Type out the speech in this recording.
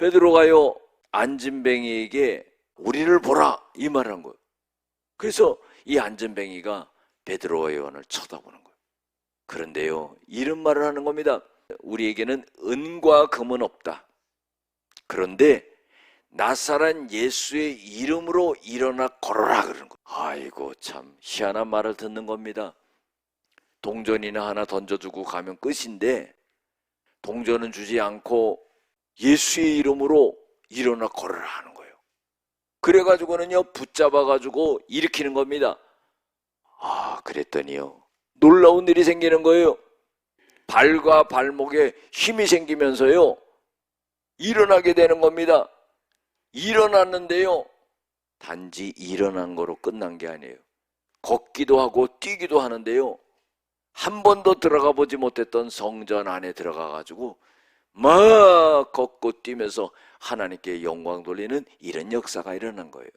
베드로가요 안진뱅이에게 우리를 보라 이 말을 한 거예요. 그래서 이 안진뱅이가 베드로와 요한을 쳐다보는 거예요. 그런데요 이런 말을 하는 겁니다. 우리에게는 은과 금은 없다. 그런데 나사란 예수의 이름으로 일어나 걸어라 그러는 거예요. 아이고 참 희한한 말을 듣는 겁니다. 동전이나 하나 던져주고 가면 끝인데 동전은 주지 않고 예수의 이름으로 일어나 걸어라 하는 거예요. 그래가지고는요 붙잡아가지고 일으키는 겁니다. 아 그랬더니요 놀라운 일이 생기는 거예요. 발과 발목에 힘이 생기면서요 일어나게 되는 겁니다. 일어났는데요 단지 일어난 거로 끝난 게 아니에요. 걷기도 하고 뛰기도 하는데요. 한 번도 들어가 보지 못했던 성전 안에 들어가 가지고 막 걷고 뛰면서 하나님께 영광 돌리는 이런 역사가 일어난 거예요.